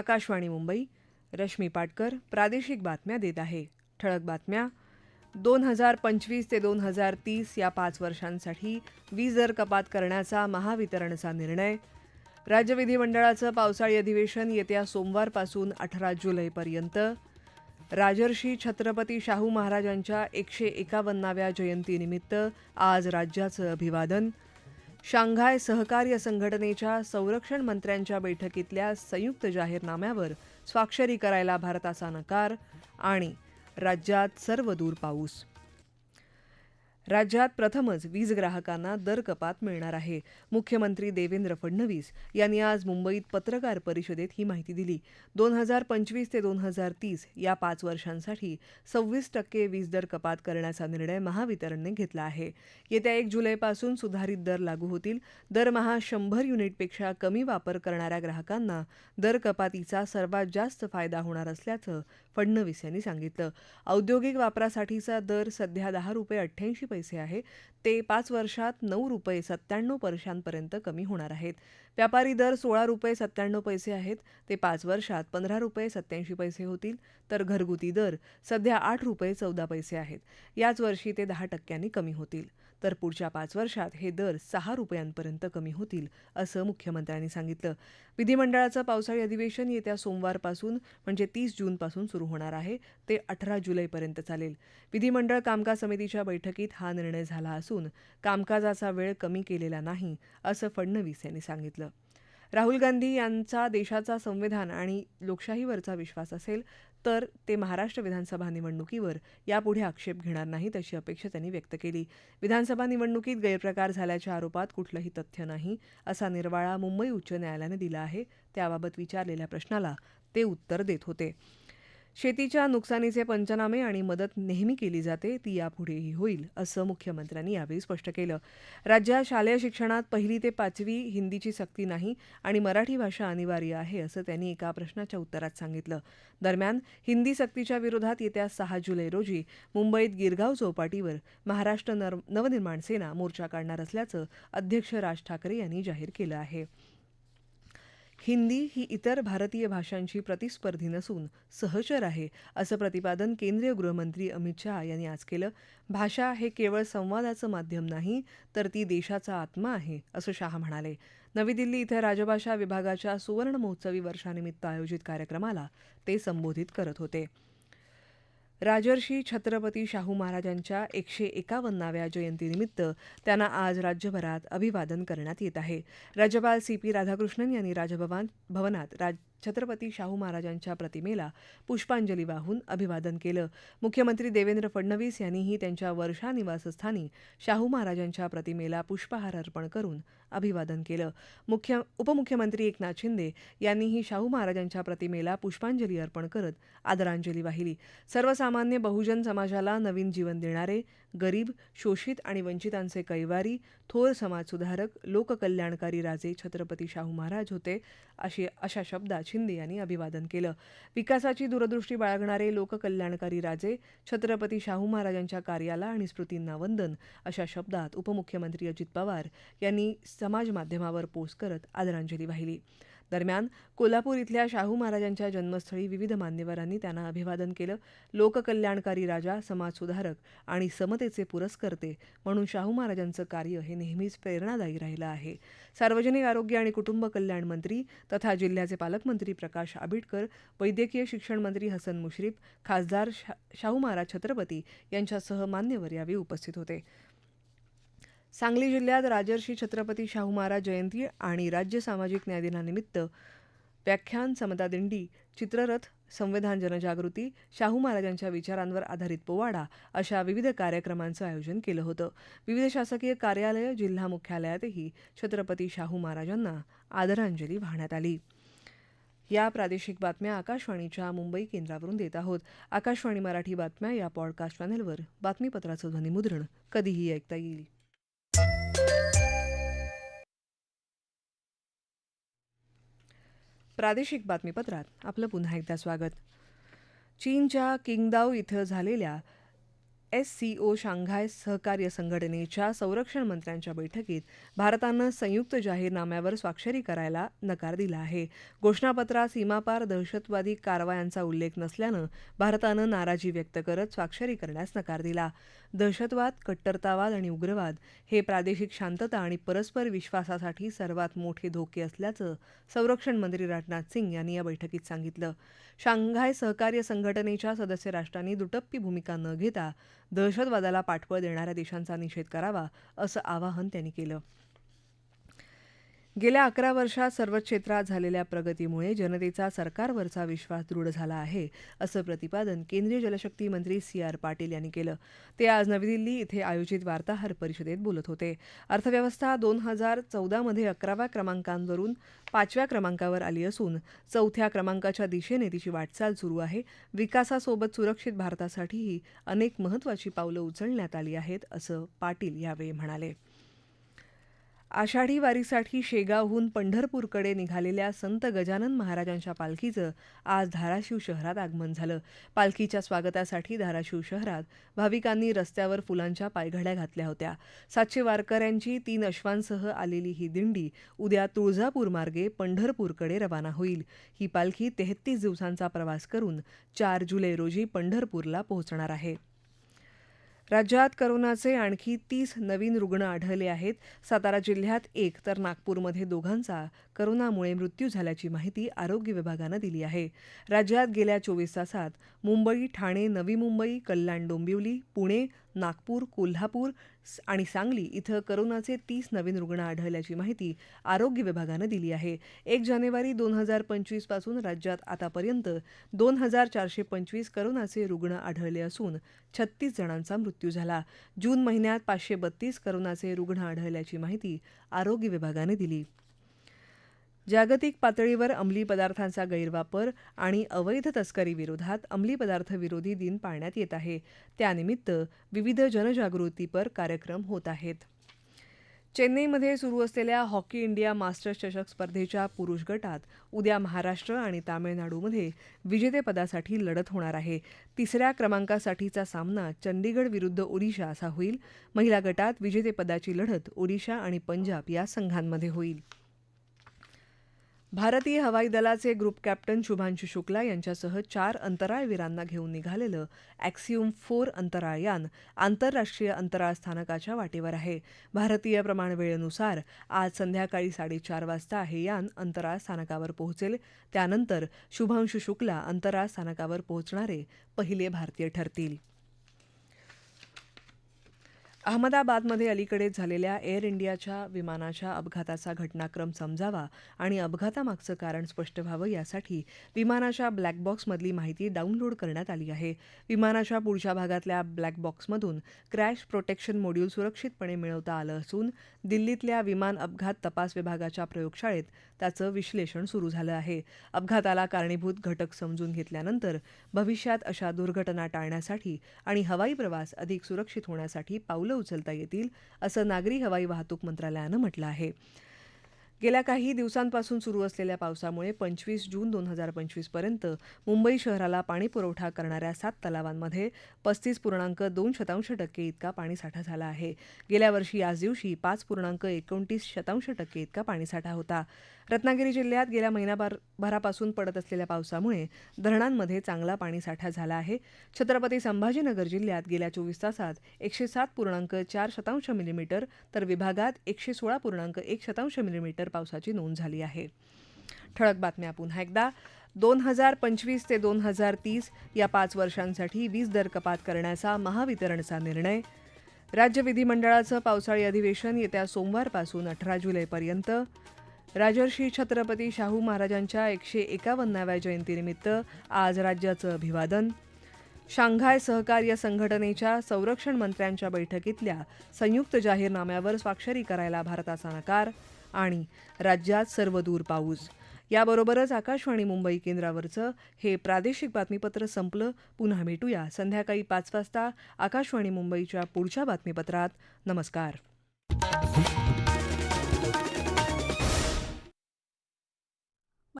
आकाशवाणी मुंबई रश्मी पाटकर प्रादेशिक बातम्या देत आहे. ठळक बातम्या. दोन हजार पंचवीस ते दोन हजार तीस या पाच वर्षांसाठी वीज दर कपात करण्याचा महावितरणचा निर्णय. राज्य विधिमंडळाचं पावसाळी अधिवेशन येत्या सोमवारपासून अठरा जुलैपर्यंत. राजर्षी छत्रपती शाहू महाराजांच्या एकशे एकावन्नाव्या जयंतीनिमित्त आज राज्याचं अभिवादन. शांघाय सहकार्य संघटनेच्या संरक्षण मंत्र्यांच्या बैठकीतल्या संयुक्त जाहीरनाम्यावर स्वाक्षरी करायला भारताचा नकार आणि राज्यात सर्वदूर पाऊस. राज्यात प्रथमच वीज ग्राहकांना दर कपात मिळणार आहे. मुख्यमंत्री देवेंद्र फडणवीस यांनी आज मुंबईत पत्रकार परिषदेत ही माहिती दिली. दोन हजार पंचवीस ते दोन हजार तीस या पाच वर्षांसाठी सव्वीस टक्के वीज दर कपात करण्याचा निर्णय महावितरणने घेतला आहे. येत्या एक जुलैपासून सुधारित दर लागू होतील. दरमहा शंभर युनिटपेक्षा कमी वापर करणाऱ्या ग्राहकांना दर कपातीचा सर्वात जास्त फायदा होणार असल्याचं फडणवीस यांनी सांगितलं. औद्योगिक वापरासाठीचा दर सध्या दहा रुपये अठ्ठ्याऐंशी पैसे आहे ते पाच वर्षात नऊ रुपये सत्त्याण्णव पैशांपर्यंत कमी होणार आहेत. व्यापारी दर सोळा रुपये सत्त्याण्णव पैसे आहेत ते पाच वर्षात पंधरा रुपये सत्याऐंशी पैसे होतील. तर घरगुती दर सध्या आठ रुपये चौदा पैसे आहेत. याच वर्षी ते दहा टक्क्यांनी कमी होतील. तर पुढच्या पाच वर्षात हे दर सहा रुपयांपर्यंत कमी होतील असं मुख्यमंत्र्यांनी सांगितलं. विधिमंडळाचं पावसाळी अधिवेशन येत्या सोमवारपासून म्हणजे तीस जूनपासून सुरू होणार आहे. ते अठरा जुलैपर्यंत चालेल. विधिमंडळ कामकाज समितीच्या बैठकीत हा निर्णय झाला असून कामकाजाचा वेळ कमी केलेला नाही असं फडणवीस यांनी सांगितलं. राहुल गांधी यांचा देशाचा संविधान आणि लोकशाहीवरचा विश्वास असेल तर ते महाराष्ट्र विधानसभा निवडणुकीवर यापुढे आक्षेप घेणार नाहीत अशी अपेक्षा त्यांनी व्यक्त केली. विधानसभा निवडणुकीत गैरप्रकार झाल्याच्या आरोपात कुठलंही तथ्य नाही असा निर्वाळा मुंबई उच्च न्यायालयानं दिला आहे. त्याबाबत विचारलेल्या प्रश्नाला ते उत्तर देत होते. शेतीच्या नुकसानीचे पंचनामे आणि मदत नेहमी केली जाते ती यापुढेही होईल असं मुख्यमंत्र्यांनी यावेळी स्पष्ट केलं. राज्यात शालेय शिक्षणात पहिली ते पाचवी हिंदीची सक्ती नाही आणि मराठी भाषा अनिवार्य आहे असं त्यांनी एका प्रश्नाच्या उत्तरात सांगितलं. दरम्यान हिंदी सक्तीच्या विरोधात येत्या सहा जुलै रोजी मुंबईत गिरगाव चौपाटीवर महाराष्ट्र नर नवनिर्माण सेना मोर्चा काढणार असल्याचं अध्यक्ष राज ठाकरे यांनी जाहीर केलं आहे. हिंदी ही इतर भारतीय भाषांची प्रतिस्पर्धी नसून सहचर आहे असं प्रतिपादन केंद्रीय गृहमंत्री अमित शहा यांनी आज केलं. भाषा हे केवळ संवादाचं माध्यम नाही तर ती देशाचा आत्मा आहे असं शहा म्हणाले. नवी दिल्ली इथं राजभाषा विभागाच्या सुवर्ण महोत्सवी वर्षानिमित्त आयोजित कार्यक्रमाला ते संबोधित करत होते. राजर्षी छत्रपती शाहू महाराजांच्या एकशे एकावन्नाव्या जयंतीनिमित्त त्यांना आज राज्यभरात अभिवादन करण्यात येत आहे. राज्यपाल सी पी राधाकृष्णन यांनी राजभवन भवनात राज छत्रपती शाहू महाराजांच्या प्रतिमेला पुष्पांजली वाहून अभिवादन केलं. मुख्यमंत्री देवेंद्र फडणवीस यांनीही त्यांच्या वर्षा निवासस्थानी शाहू महाराजांच्या प्रतिमेला पुष्पहार अर्पण करून अभिवादन केलं. मुख्य उपमुख्यमंत्री एकनाथ शिंदे यांनीही शाहू महाराजांच्या प्रतिमेला पुष्पांजली अर्पण करत आदरांजली वाहिली. सर्वसामान्य बहुजन समाजाला नवीन जीवन देणारे गरीब शोषित आणि वंचितांचे कैवारी थोर समाजसुधारक लोककल्याणकारी राजे छत्रपती शाहू महाराज होते अशी अशा शब्दात शिंदे यांनी अभिवादन केलं. विकासाची दूरदृष्टी बाळगणारे लोककल्याणकारी राजे छत्रपती शाहू महाराजांच्या कार्याला आणि स्मृतींना वंदन अशा शब्दात उपमुख्यमंत्री अजित पवार यांनी समाज माध्यमावर पोस्ट करत आदरांजली वाहिली. दरम्यान कोल्हापूर इथल्या शाहू महाराजांच्या जन्मस्थळी विविध मान्यवरांनी त्यांना अभिवादन केलं. लोककल्याणकारी राजा समाजसुधारक आणि समतेचे पुरस्कर्ते म्हणून शाहू महाराजांचं कार्य हे नेहमीच प्रेरणादायी राहिलं आहे. सार्वजनिक आरोग्य आणि कुटुंब कल्याण मंत्री तथा जिल्ह्याचे पालकमंत्री प्रकाश आबिटकर वैद्यकीय शिक्षण मंत्री हसन मुश्रीफ खासदार शा शाहू महाराज छत्रपती यांच्यासह मान्यवर यावेळी उपस्थित होते. सांगली जिल्ह्यात राजर्षी छत्रपती शाहू महाराज जयंती आणि राज्य सामाजिक न्याय दिनानिमित्त व्याख्यान समता दिंडी चित्ररथ संविधान जनजागृती शाहू महाराजांच्या विचारांवर आधारित पोवाडा अशा विविध कार्यक्रमांचं आयोजन केलं होतं. विविध शासकीय कार्यालय जिल्हा मुख्यालयातही छत्रपती शाहू महाराजांना आदरांजली वाहण्यात आली. या प्रादेशिक बातम्या आकाशवाणीच्या मुंबई केंद्रावरून देत आहोत. आकाशवाणी मराठी बातम्या या पॉडकास्ट चॅनेलवर बातमीपत्राचं ध्वनिमुद्रण कधीही ऐकता येईल. प्रादेशिक बातमीपत्रात आपलं पुन्हा एकदा स्वागत. चीनच्या किंगदाऊ इथं झालेल्या एस सी ओ शांघाय सहकार्य संघटनेच्या संरक्षण मंत्र्यांच्या बैठकीत भारतानं संयुक्त जाहीरनाम्यावर स्वाक्षरी करायला नकार दिला आहे. घोषणापत्रात सीमापार दहशतवादी कारवायांचा उल्लेख नसल्यानं भारतानं नाराजी व्यक्त करत स्वाक्षरी करण्यास नकार दिला. दहशतवाद कट्टरतावाद आणि उग्रवाद हे प्रादेशिक शांतता आणि परस्पर विश्वासासाठी सर्वात मोठे धोके असल्याचं संरक्षण मंत्री राजनाथ सिंग यांनी या बैठकीत सांगितलं. शांघाय सहकार्य संघटनेच्या सदस्य राष्ट्रांनी दुटप्पी भूमिका न घेता दहशतवादाला पाठबळ देणाऱ्या देशांचा निषेध करावा असं आवाहन त्यांनी केलं. गेल्या अकरा वर्षात सर्व क्षेत्रात झालेल्या प्रगतीमुळे जनतेचा सरकारवरचा विश्वास दृढ झाला आहे असं प्रतिपादन केंद्रीय जलशक्ती मंत्री सी आर पाटील यांनी केलं. ते आज नवी दिल्ली इथे आयोजित वार्ताहर परिषदेत बोलत होते. अर्थव्यवस्था दोन हजार चौदामध्ये अकराव्या क्रमांकांवरून पाचव्या क्रमांकावर आली असून चौथ्या क्रमांकाच्या दिशेने तिची वाटचाल सुरू आहे. विकासासोबत सुरक्षित भारतासाठीही अनेक महत्त्वाची पावलं उचलण्यात आली आहेत असं पाटील यावेळी म्हणाले. आषाढी वारीसाठी शेगावहून पंढरपूरकडे निघालेल्या संत गजानन महाराजांच्या पालखीचं आज धाराशिव शहरात आगमन झालं. पालखीच्या स्वागतासाठी धाराशिव शहरात भाविकांनी रस्त्यावर फुलांच्या पायघड्या घातल्या होत्या. सातशे वारकऱ्यांची तीन अश्वांसह आलेली ही दिंडी उद्या तुळजापूर मार्गे पंढरपूरकडे रवाना होईल. ही पालखी तेहतीस दिवसांचा प्रवास करून चार जुलै रोजी पंढरपूरला पोहोचणार आहे. राज्यात करोनाचे आणखी तीस नवीन रुग्ण आढळले आहेत. सातारा जिल्ह्यात एक तर नागपूरमध्ये दोघांचा करोनामुळे मृत्यू झाल्याची माहिती आरोग्य विभागानं दिली आहे. राज्यात गेल्या चोवीस तासात मुंबई ठाणे नवी मुंबई कल्याण डोंबिवली पुणे नागपूर कोल्हापूर आणि सांगली इथं करोनाचे तीस नवीन रुग्ण आढळल्याची माहिती आरोग्य विभागानं दिली आहे. एक जानेवारी दोन हजार पंचवीसपासून राज्यात आतापर्यंत दोन हजार चारशे पंचवीस करोनाचे रुग्ण आढळले असून छत्तीस जणांचा मृत्यू झाला. जून महिन्यात पाचशे बत्तीस करोनाचे रुग्ण आढळल्याची माहिती आरोग्य विभागाने दिली. जागतिक पातळीवर अंमली पदार्थांचा गैरवापर आणि अवैध तस्करी विरोधात अंमली पदार्थ विरोधी दिन पाळण्यात येत आहे. त्यानिमित्त विविध जनजागृतीपर कार्यक्रम होत आहेत. चेन्नईमध्ये सुरू असलेल्या हॉकी इंडिया मास्टर्स चषक स्पर्धेच्या पुरुष गटात उद्या महाराष्ट्र आणि तामिळनाडूमध्ये विजेतेपदासाठी लढत होणार आहे. तिसऱ्या क्रमांकासाठीचा सामना चंदीगड विरुद्ध ओडिशा असा होईल. महिला गटात विजेतेपदाची लढत ओडिशा आणि पंजाब या संघांमध्ये होईल. भारतीय हवाई दलाचे ग्रुप कॅप्टन शुभांशु शुक्ला यांच्यासह चार अंतराळवीरांना घेऊन निघालेलं ॲक्सिओम फोर अंतराळयान आंतरराष्ट्रीय अंतराळ स्थानकाच्या वाटेवर आहे. भारतीय प्रमाणवेळेनुसार आज संध्याकाळी साडेचार वाजता हे यान अंतराळ स्थानकावर पोहोचेल. त्यानंतर शुभांशु शुक्ला अंतराळ स्थानकावर पोहोचणारे पहिले भारतीय ठरतील. अहमदाबादमध्ये अलीकडेच झालेल्या एअर इंडियाच्या विमानाच्या अपघाताचा घटनाक्रम समजावा आणि अपघातामागचं कारण स्पष्ट व्हावं यासाठी विमानाच्या ब्लॅक बॉक्समधली माहिती डाउनलोड करण्यात आली आहे. विमानाच्या पुढच्या भागातल्या ब्लॅक बॉक्समधून क्रॅश प्रोटेक्शन मॉड्यूल सुरक्षितपणे मिळवता आलं असून दिल्लीतल्या विमान अपघात तपास विभागाच्या प्रयोगशाळेत त्याचं विश्लेषण सुरू झालं आहे. अपघाताला कारणीभूत घटक समजून घेतल्यानंतर भविष्यात अशा दुर्घटना टाळण्यासाठी आणि हवाई प्रवास अधिक सुरक्षित होण्यासाठी पाऊल पावलं उचलता येतील असं नागरी हवाई वाहतूक मंत्रालयानं म्हटलं आहे. गेल्या काही दिवसांपासून सुरू असलेल्या पावसामुळे पंचवीस जून दोन हजार पंचवीसपर्यंत मुंबई शहराला पाणीपुरवठा करणाऱ्या सात तलावांमध्ये पस्तीस पूर्णांक दोन शतांश टक्के इतका पाणीसाठा झाला आहे. गेल्या वर्षी याच दिवशी पाच पूर्णांक एकोणतीस शतांश टक्के इतका पाणीसाठा होता. रत्नागिरी जिल्ह्यात गेल्या महिनाभरापासून पडत असलेल्या पावसामुळे धरणांमध्ये चांगला पाणीसाठा झाला आहे. छत्रपती संभाजीनगर जिल्ह्यात गेल्या चोवीस तासात एकशे सात पूर्णांक चार शतांश मिलीमीटर तर विभागात एकशे सोळा पूर्णांक एक शतांश मिलीमीटर पावसाची नोंद झाली आहे. ठळक बातम्या पुन्हा एकदा. दोन हजार पंचवीस ते दोन हजार तीस या पाच वर्षांसाठी वीज दर कपात करण्याचा महावितरणचा निर्णय. राज्य विधिमंडळाचं पावसाळी अधिवेशन येत्या सोमवारपासून अठरा जुलैपर्यंत. राजर्षी छत्रपती शाहू महाराजांच्या एकशे एकावन्नाव्या जयंतीनिमित्त आज राज्याचं अभिवादन. शांघाय सहकार्य संघटनेच्या संरक्षण मंत्र्यांच्या बैठकीतल्या संयुक्त जाहीरनाम्यावर स्वाक्षरी करायला भारताचा नकार आणि राज्यात सर्वदूर पाऊस. याबरोबरच आकाशवाणी मुंबई केंद्रावरचं हे प्रादेशिक बातमीपत्र संपलं. पुन्हा भेटूया संध्याकाळी पाच वाजता आकाशवाणी मुंबईच्या पुढच्या बातमीपत्रात. नमस्कार.